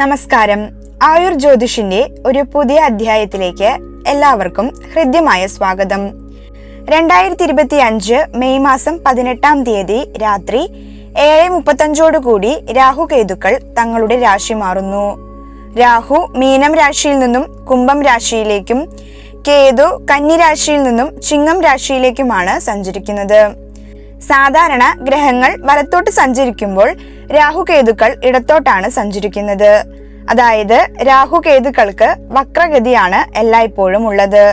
നമസ്കാരം. ആയുർ ജ്യോതിഷിന്റെ ഒരു പുതിയ അധ്യായത്തിലേക്ക് എല്ലാവർക്കും ഹൃദ്യമായ സ്വാഗതം. രണ്ടായിരത്തി ഇരുപത്തി അഞ്ച് മെയ് മാസം പതിനെട്ടാം തീയതി രാത്രി ഏഴ് മുപ്പത്തഞ്ചോടുകൂടി രാഹു കേതുക്കൾ തങ്ങളുടെ രാശി മാറുന്നു. രാഹു മീനം രാശിയിൽ നിന്നും കുംഭം രാശിയിലേക്കും കേതു കന്നി രാശിയിൽ നിന്നും ചിങ്ങം രാശിയിലേക്കുമാണ് സഞ്ചരിക്കുന്നത്. സാധാരണ ഗ്രഹങ്ങൾ വലത്തോട്ട് സഞ്ചരിക്കുമ്പോൾ രാഹുകേതുക്കൾ ഇടത്തോട്ടാണ് സഞ്ചരിക്കുന്നത്. അതായത് രാഹുകേതുക്കൾക്ക് വക്രഗതിയാണ് എല്ലായ്പ്പോഴും ഉള്ളത്.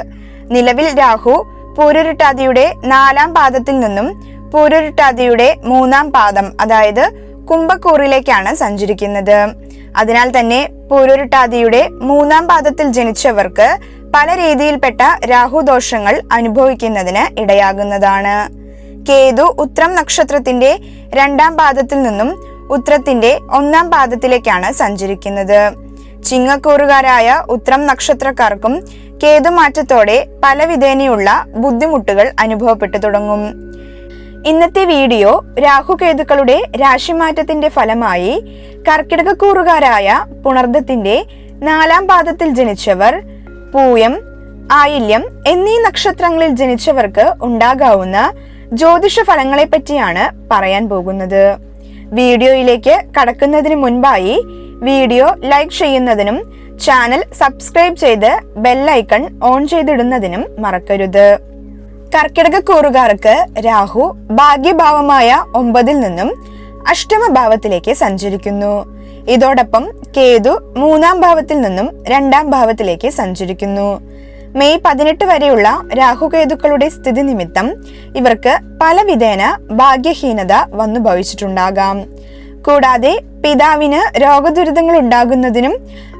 നിലവിൽ രാഹു പൂരുരുട്ടാതിയുടെ നാലാം പാദത്തിൽ നിന്നും പൂരുരുട്ടാതിയുടെ മൂന്നാം പാദം അതായത് കുംഭക്കൂറിലേക്കാണ് സഞ്ചരിക്കുന്നത്. അതിനാൽ തന്നെ പൂരുരുട്ടാതിയുടെ മൂന്നാം പാദത്തിൽ ജനിച്ചവർക്ക് പല രീതിയിൽപ്പെട്ട രാഹുദോഷങ്ങൾ അനുഭവിക്കുന്നതിന് ഇടയാകുന്നതാണ്. കേതു ഉത്രം നക്ഷത്രത്തിന്റെ രണ്ടാം പാദത്തിൽ നിന്നും ഉത്രത്തിന്റെ ഒന്നാം പാദത്തിലേക്കാണ് സഞ്ചരിക്കുന്നത്. ചിങ്ങക്കൂറുകാരായ ഉത്രം നക്ഷത്രക്കാർക്കും കേതുമാറ്റത്തോടെ പലവിധേനയുള്ള ബുദ്ധിമുട്ടുകൾ അനുഭവപ്പെട്ടു തുടങ്ങും. ഇന്നത്തെ വീഡിയോ രാഹുകേതുക്കളുടെ രാശിമാറ്റത്തിന്റെ ഫലമായി കർക്കിടകക്കൂറുകാരായ പുണർദത്തിന്റെ നാലാം പാദത്തിൽ ജനിച്ചവർ പൂയം ആയില്യം എന്നീ നക്ഷത്രങ്ങളിൽ ജനിച്ചവർക്ക് ഉണ്ടാകാവുന്ന ജ്യോതിഷ ഫലങ്ങളെ പറ്റിയാണ് പറയാൻ പോകുന്നത്. വീഡിയോയിലേക്ക് കടക്കുന്നതിന് മുൻപായി വീഡിയോ ലൈക്ക് ചെയ്യുന്നതിനും ചാനൽ സബ്സ്ക്രൈബ് ചെയ്ത് ബെല്ലൈക്കൺ ഓൺ ചെയ്തിടുന്നതിനും മറക്കരുത്. കർക്കിടക കൂറുകാർക്ക് രാഹു ഭാഗ്യഭാവമായ ഒമ്പതിൽ നിന്നും അഷ്ടമഭാവത്തിലേക്ക് സഞ്ചരിക്കുന്നു. ഇതോടൊപ്പം കേതു മൂന്നാം ഭാവത്തിൽ നിന്നും രണ്ടാം ഭാവത്തിലേക്ക് സഞ്ചരിക്കുന്നു. മെയ് പതിനെട്ട് വരെയുള്ള രാഹുകേതുക്കളുടെ സ്ഥിതി നിമിത്തം ഇവർക്ക് പലവിധേന ഭാഗ്യഹീനത വന്നു ഭവിച്ചിട്ടുണ്ടാകാം. കൂടാതെ പിതാവിന് രോഗദുരിതങ്ങൾ ഉണ്ടാകുന്നതിനും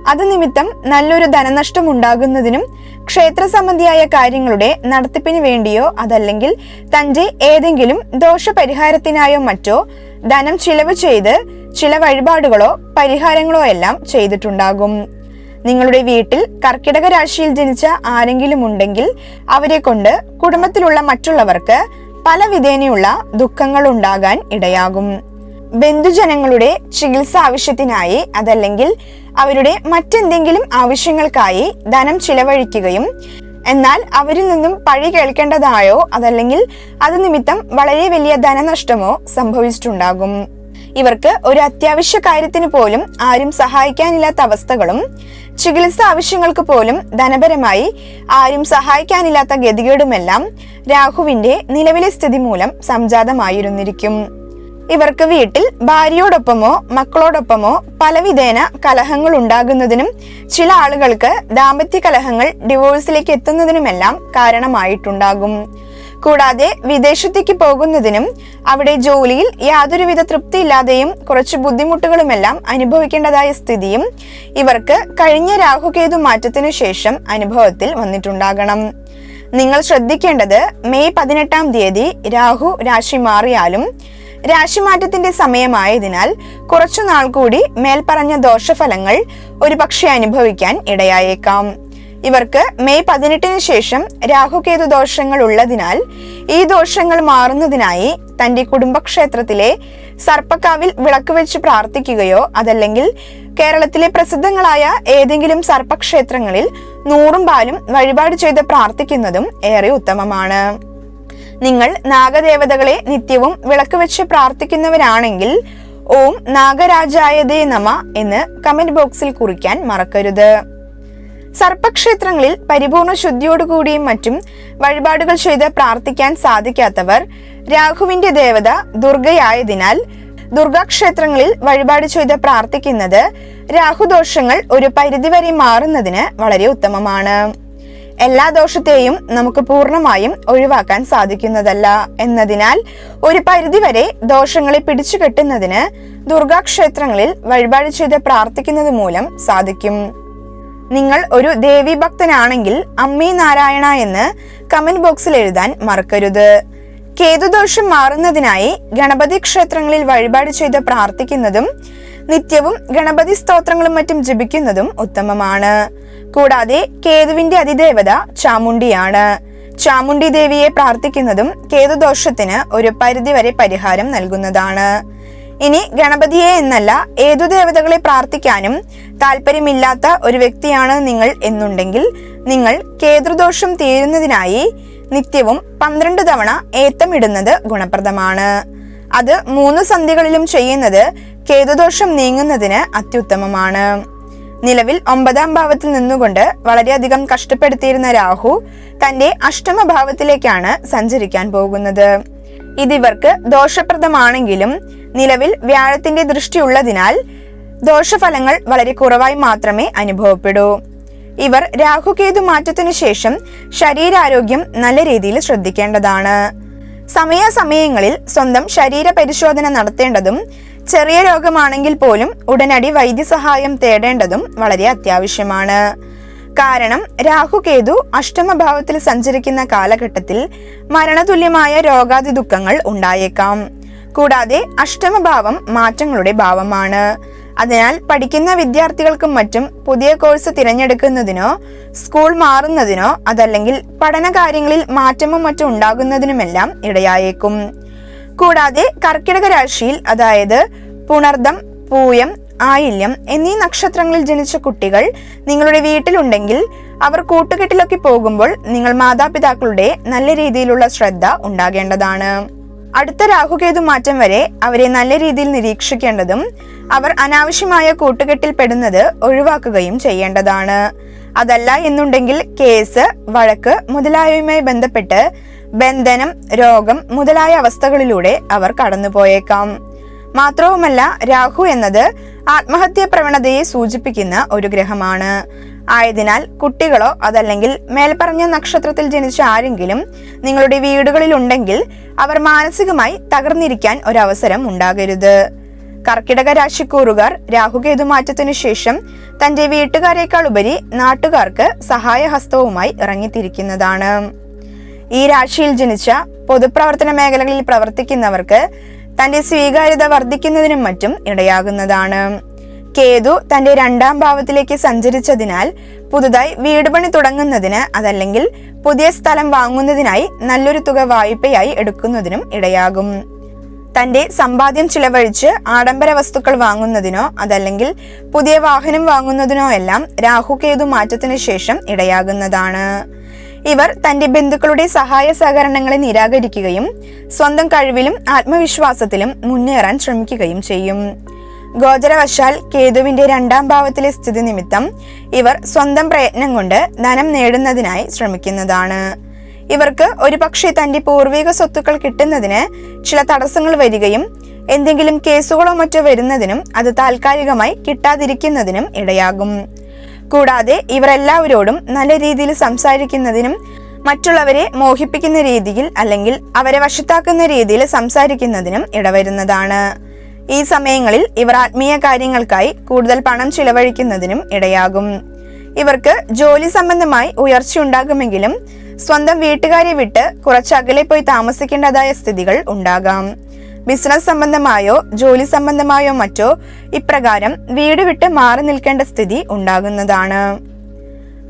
അത് നിമിത്തം നല്ലൊരു ധനനഷ്ടം ഉണ്ടാകുന്നതിനും ക്ഷേത്ര സംബന്ധിയായ കാര്യങ്ങളുടെ നടത്തിപ്പിന് വേണ്ടിയോ അതല്ലെങ്കിൽ തന്റെ ഏതെങ്കിലും ദോഷപരിഹാരത്തിനായോ മറ്റോ ധനം ചിലവ് ചെയ്ത് ചില വഴിപാടുകളോ പരിഹാരങ്ങളോ എല്ലാം ചെയ്തിട്ടുണ്ടാകും. നിങ്ങളുടെ വീട്ടിൽ കർക്കിടക രാശിയിൽ ജനിച്ച ആരെങ്കിലും ഉണ്ടെങ്കിൽ അവരെ കൊണ്ട് കുടുംബത്തിലുള്ള മറ്റുള്ളവർക്ക് പല വിധേനയുള്ള ദുഃഖങ്ങൾ ഉണ്ടാകാൻ ഇടയാകും. ബന്ധുജനങ്ങളുടെ ചികിത്സ ആവശ്യത്തിനായി അതല്ലെങ്കിൽ അവരുടെ മറ്റെന്തെങ്കിലും ആവശ്യങ്ങൾക്കായി ധനം ചിലവഴിക്കുകയും എന്നാൽ അവരിൽ നിന്നും പഴി കേൾക്കേണ്ടതായോ അതല്ലെങ്കിൽ അത് നിമിത്തം വളരെ വലിയ ധനനഷ്ടമോ സംഭവിച്ചിട്ടുണ്ടാകും. ഇവർക്ക് ഒരു അത്യാവശ്യ കാര്യത്തിന് പോലും ആരും സഹായിക്കാനില്ലാത്ത അവസ്ഥകളും ചികിത്സ ആവശ്യങ്ങൾക്ക് പോലും ധനപരമായി ആരും സഹായിക്കാനില്ലാത്ത ഗതികേടുമെല്ലാം രാഹുവിന്റെ നിലവിലെ സ്ഥിതി മൂലം സംജാതമായിരുന്നിരിക്കും. ഇവർക്ക് വീട്ടിൽ ഭാര്യയോടൊപ്പമോ മക്കളോടൊപ്പമോ പലവിധേന കലഹങ്ങൾ ഉണ്ടാകുന്നതിനും ചില ആളുകൾക്ക് ദാമ്പത്യ കലഹങ്ങൾ ഡിവോഴ്സിലേക്ക് എത്തുന്നതിനുമെല്ലാം കാരണമായിട്ടുണ്ടാകും. കൂടാതെ വിദേശത്തേക്ക് പോകുന്നതിനും അവിടെ ജോലിയിൽ യാതൊരുവിധ തൃപ്തിയില്ലാതെയും കുറച്ച് ബുദ്ധിമുട്ടുകളുമെല്ലാം അനുഭവിക്കേണ്ടതായ സ്ഥിതിയും ഇവർക്ക് കഴിഞ്ഞ രാഹുകേതു മാറ്റത്തിനു ശേഷം അനുഭവത്തിൽ വന്നിട്ടുണ്ടാകണം. നിങ്ങൾ ശ്രദ്ധിക്കേണ്ടത് മെയ് പതിനെട്ടാം തീയതി രാഹു രാശി മാറിയാലും രാശിമാറ്റത്തിന്റെ സമയമായതിനാൽ കുറച്ചു നാൾ കൂടി മേൽപ്പറഞ്ഞ ദോഷഫലങ്ങൾ ഒരുപക്ഷെ അനുഭവിക്കാൻ ഇടയായേക്കാം. ഇവർക്ക് മെയ് പതിനെട്ടിന് ശേഷം രാഹുകേതു ദോഷങ്ങൾ ഉള്ളതിനാൽ ഈ ദോഷങ്ങൾ മാറുന്നതിനായി തന്റെ കുടുംബക്ഷേത്രത്തിലെ സർപ്പക്കാവിൽ വിളക്ക് വെച്ച് പ്രാർത്ഥിക്കുകയോ അതല്ലെങ്കിൽ കേരളത്തിലെ പ്രസിദ്ധങ്ങളായ ഏതെങ്കിലും സർപ്പക്ഷേത്രങ്ങളിൽ നൂറും പാലും വഴിപാട് ചെയ്ത് പ്രാർത്ഥിക്കുന്നതും ഏറെ ഉത്തമമാണ്. നിങ്ങൾ നാഗദേവതകളെ നിത്യവും വിളക്ക് വെച്ച് പ്രാർത്ഥിക്കുന്നവരാണെങ്കിൽ ഓം നാഗരാജായതേ നമ എന്ന് കമന്റ് ബോക്സിൽ കുറിക്കാൻ മറക്കരുത്. സർപ്പക്ഷേത്രങ്ങളിൽ പരിപൂർണ ശുദ്ധിയോടുകൂടിയും മറ്റും വഴിപാടുകൾ ചെയ്ത് പ്രാർത്ഥിക്കാൻ സാധിക്കാത്തവർ രാഹുവിന്റെ ദേവത ദുർഗയായതിനാൽ ദുർഗാക്ഷേത്രങ്ങളിൽ വഴിപാട് ചെയ്ത് പ്രാർത്ഥിക്കുന്നത് രാഹുദോഷങ്ങൾ ഒരു പരിധിവരെ മാറുന്നതിന് വളരെ ഉത്തമമാണ്. എല്ലാ ദോഷത്തെയും നമുക്ക് പൂർണമായും ഒഴിവാക്കാൻ സാധിക്കുന്നതല്ല. എന്നതിനാൽ ഒരു പരിധിവരെ ദോഷങ്ങളെ പിടിച്ചു കെട്ടുന്നതിന് ദുർഗാക്ഷേത്രങ്ങളിൽ വഴിപാട് ചെയ്ത് പ്രാർത്ഥിക്കുന്നത് മൂലം സാധിക്കും. നിങ്ങൾ ഒരു ദേവി ഭക്തനാണെങ്കിൽ അമ്മേ നാരായണ എന്ന് കമന്റ് ബോക്സിൽ എഴുതാൻ മറക്കരുത്. കേതുദോഷം മാറുന്നതിനായി ഗണപതി ക്ഷേത്രങ്ങളിൽ വഴിപാട് ചെയ്ത് പ്രാർത്ഥിക്കുന്നതും നിത്യവും ഗണപതി സ്തോത്രങ്ങളും മറ്റും ജപിക്കുന്നതും ഉത്തമമാണ്. കൂടാതെ കേതുവിന്റെ അതിദേവത ചാമുണ്ടിയാണ് ചാമുണ്ടി ദേവിയെ പ്രാർത്ഥിക്കുന്നതും കേതുദോഷത്തിന് ഒരു പരിധിവരെ പരിഹാരം നൽകുന്നതാണ്. ഇനി ഗണപതിയെ എന്നല്ല ഏതു ദേവതകളെ പ്രാർത്ഥിക്കാനും താല്പര്യമില്ലാത്ത ഒരു വ്യക്തിയാണ് നിങ്ങൾ എന്നുണ്ടെങ്കിൽ നിങ്ങൾ കേതൃദോഷം തീരുന്നതിനായി നിത്യവും പന്ത്രണ്ട് തവണ ഏത്തമിടുന്നത് ഗുണപ്രദമാണ്. അത് മൂന്ന് സന്ധികളിലും ചെയ്യുന്നത് കേതുദോഷം നീങ്ങുന്നതിന് അത്യുത്തമമാണ്. നിലവിൽ ഒമ്പതാം ഭാവത്തിൽ നിന്നുകൊണ്ട് വളരെയധികം കഷ്ടപ്പെടുത്തിയിരുന്ന രാഹു തന്റെ അഷ്ടമ ഭാവത്തിലേക്കാണ് സഞ്ചരിക്കാൻ പോകുന്നത്. ഇതിവർക്ക് ദോഷപ്രദമാണെങ്കിലും നിലവിൽ വ്യാഴത്തിന്റെ ദൃഷ്ടിയുള്ളതിനാൽ ദോഷഫലങ്ങൾ വളരെ കുറവായി മാത്രമേ അനുഭവപ്പെടൂ. ഇവർ രാഹുകേതു മാറ്റത്തിനു ശേഷം ശരീരാരോഗ്യം നല്ല രീതിയിൽ ശ്രദ്ധിക്കേണ്ടതാണ്. സമയാസമയങ്ങളിൽ സ്വന്തം ശരീര പരിശോധന നടത്തേണ്ടതും ചെറിയ രോഗമാണെങ്കിൽ പോലും ഉടനടി വൈദ്യസഹായം തേടേണ്ടതും വളരെ അത്യാവശ്യമാണ്. കാരണം രാഹുകേതു അഷ്ടമഭാവത്തിൽ സഞ്ചരിക്കുന്ന കാലഘട്ടത്തിൽ മരണതുല്യമായ രോഗാതി ദുഃഖങ്ങൾ ഉണ്ടായേക്കാം. കൂടാതെ അഷ്ടമഭാവം മാറ്റങ്ങളുടെ ഭാവമാണ്. അതിനാൽ പഠിക്കുന്ന വിദ്യാർത്ഥികൾക്കും മറ്റും പുതിയ കോഴ്സ് തിരഞ്ഞെടുക്കുന്നതിനോ സ്കൂൾ മാറുന്നതിനോ അതല്ലെങ്കിൽ പഠന കാര്യങ്ങളിൽ മാറ്റമോ മറ്റും ഉണ്ടാകുന്നതിനുമെല്ലാം ഇടയായേക്കും. കൂടാതെ കർക്കിടക രാശിയിൽ അതായത് പുണർദം പൂയം ആയില്യം എന്നീ നക്ഷത്രങ്ങളിൽ ജനിച്ച കുട്ടികൾ നിങ്ങളുടെ വീട്ടിലുണ്ടെങ്കിൽ അവർ കൂട്ടുകെട്ടിലൊക്കെ പോകുമ്പോൾ നിങ്ങൾ മാതാപിതാക്കളുടെ നല്ല രീതിയിലുള്ള ശ്രദ്ധ ഉണ്ടാകേണ്ടതാണ്. അടുത്ത രാഹുകേതു മാറ്റം വരെ അവരെ നല്ല രീതിയിൽ നിരീക്ഷിക്കേണ്ടതും അവർ അനാവശ്യമായ കൂട്ടുകെട്ടിൽ പെടുന്നത് ഒഴിവാക്കുകയും ചെയ്യേണ്ടതാണ്. അതല്ല എന്നുണ്ടെങ്കിൽ കേസ് വഴക്ക് മുതലായവയുമായി ബന്ധപ്പെട്ട് ബന്ധനം രോഗം മുതലായ അവസ്ഥകളിലൂടെ അവർ കടന്നുപോയേക്കാം. മാത്രവുമല്ല രാഹു എന്നത് ആത്മഹത്യാ പ്രവണതയെ സൂചിപ്പിക്കുന്ന ഒരു ഗ്രഹമാണ്. ആയതിനാൽ കുട്ടികളോ അതല്ലെങ്കിൽ മേൽപ്പറഞ്ഞ നക്ഷത്രത്തിൽ ജനിച്ച ആരെങ്കിലും നിങ്ങളുടെ വീടുകളിൽ ഉണ്ടെങ്കിൽ അവർ മാനസികമായി തകർന്നിരിക്കാൻ ഒരവസരം ഉണ്ടാകരുത്. കർക്കിടക രാശിക്കൂറുകാർ രാഹുകേതു മാറ്റത്തിനു ശേഷം തന്റെ വീട്ടുകാരേക്കാൾ ഉപരി നാട്ടുകാർക്ക് സഹായഹസ്തവുമായി ഇറങ്ങിത്തിരിക്കുന്നതാണ്. ഈ രാശിയിൽ ജനിച്ച പൊതുപ്രവർത്തന മേഖലകളിൽ പ്രവർത്തിക്കുന്നവർക്ക് തന്റെ സ്വീകാര്യത വർദ്ധിക്കുന്നതിനും മറ്റും ഇടയാകുന്നതാണ്. കേതു തന്റെ രണ്ടാം ഭാവത്തിലേക്ക് സഞ്ചരിച്ചതിനാൽ പുതുതായി വീട് പണി തുടങ്ങുന്നതിന് അതല്ലെങ്കിൽ പുതിയ സ്ഥലം വാങ്ങുന്നതിനായി നല്ലൊരു തുക വായ്പയായി എടുക്കുന്നതിനും ഇടയാകും. തന്റെ സമ്പാദ്യം ചിലവഴിച്ച് ആഡംബര വസ്തുക്കൾ വാങ്ങുന്നതിനോ അതല്ലെങ്കിൽ പുതിയ വാഹനം വാങ്ങുന്നതിനോ എല്ലാം രാഹുകേതു മാറ്റത്തിന് ശേഷം ഇടയാകുന്നതാണ്. ഇവർ തന്റെ ബന്ധുക്കളുടെ സഹായ സഹകരണങ്ങളെ നിരാകരിക്കുകയും സ്വന്തം കഴിവിലും ആത്മവിശ്വാസത്തിലും മുന്നേറാൻ ശ്രമിക്കുകയും ചെയ്യും. ഗോചരവശാൽ കേതുവിന്റെ രണ്ടാം ഭാവത്തിലെ സ്ഥിതി നിമിത്തം ഇവർ സ്വന്തം പ്രയത്നം കൊണ്ട് ധനം നേടുന്നതിനായി ശ്രമിക്കുന്നതാണ്. ഇവർക്ക് ഒരുപക്ഷെ തന്റെ പൂർവിക സ്വത്തുക്കൾ കിട്ടുന്നതിന് ചില തടസ്സങ്ങൾ വരികയും എന്തെങ്കിലും കേസുകളോ മറ്റോ വരുന്നതിനും അത് താൽക്കാലികമായി കിട്ടാതിരിക്കുന്നതിനും ഇടയാകും. കൂടാതെ ഇവരെല്ലാവരോടും നല്ല രീതിയിൽ സംസാരിക്കുന്നതിനും മറ്റുള്ളവരെ മോഹിപ്പിക്കുന്ന രീതിയിൽ അല്ലെങ്കിൽ അവരെ വശത്താക്കുന്ന രീതിയിൽ സംസാരിക്കുന്നതിനും ഇടവരുന്നതാണ്. ഈ സമയങ്ങളിൽ ഇവർ ആത്മീയ കാര്യങ്ങൾക്കായി കൂടുതൽ പണം ചിലവഴിക്കുന്നതിനും ഇടയാകും. ഇവർക്ക് ജോലി സംബന്ധമായി ഉയർച്ച ഉണ്ടാകുമെങ്കിലും സ്വന്തം വീട്ടുകാരെ വിട്ട് കുറച്ചകലെ പോയി താമസിക്കേണ്ടതായ സ്ഥിതികൾ ഉണ്ടാകാം. ബിസിനസ് സംബന്ധമായോ ജോലി സംബന്ധമായോ മറ്റോ ഇപ്രകാരം വീട് വിട്ട് മാറി നിൽക്കേണ്ട സ്ഥിതി ഉണ്ടാകുന്നതാണ്.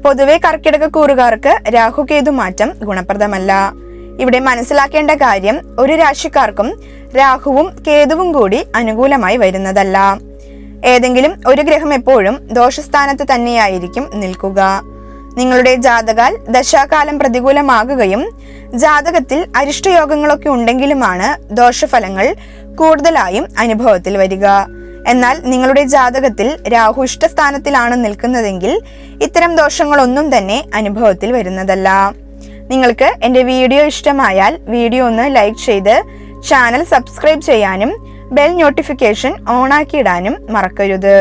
പൊതുവെ കർക്കിടക കൂറുകാർക്ക് രാഹുകേതു മാറ്റം ഗുണപ്രദമല്ല. ഇവിടെ മനസ്സിലാക്കേണ്ട കാര്യം ഒരു രാശിക്കാർക്കും രാഹുവും കേതുവും കൂടി അനുകൂലമായി വരുന്നതല്ല. ഏതെങ്കിലും ഒരു ഗ്രഹം എപ്പോഴും ദോഷസ്ഥാനത്ത് തന്നെയായിരിക്കും നിൽക്കുക. നിങ്ങളുടെ ജാതകാൽ ദശാകാലം പ്രതികൂലമാകുകയും ജാതകത്തിൽ അരിഷ്ടയോഗങ്ങളൊക്കെ ഉണ്ടെങ്കിലുമാണ് ദോഷഫലങ്ങൾ കൂടുതലായും അനുഭവത്തിൽ വരിക. എന്നാൽ നിങ്ങളുടെ ജാതകത്തിൽ രാഹു ഇഷ്ടസ്ഥാനത്തിലാണ് നിൽക്കുന്നതെങ്കിൽ ഇത്തരം ദോഷങ്ങളൊന്നും തന്നെ അനുഭവത്തിൽ വരുന്നതല്ല. നിങ്ങൾക്ക് എന്റെ വീഡിയോ ഇഷ്ടമായാൽ വീഡിയോ ഒന്ന് ലൈക്ക് ചെയ്ത് ചാനൽ സബ്സ്ക്രൈബ് ചെയ്യാനും ബെൽ നോട്ടിഫിക്കേഷൻ ഓൺ ഓണാക്കിയിടാനും മറക്കരുത്.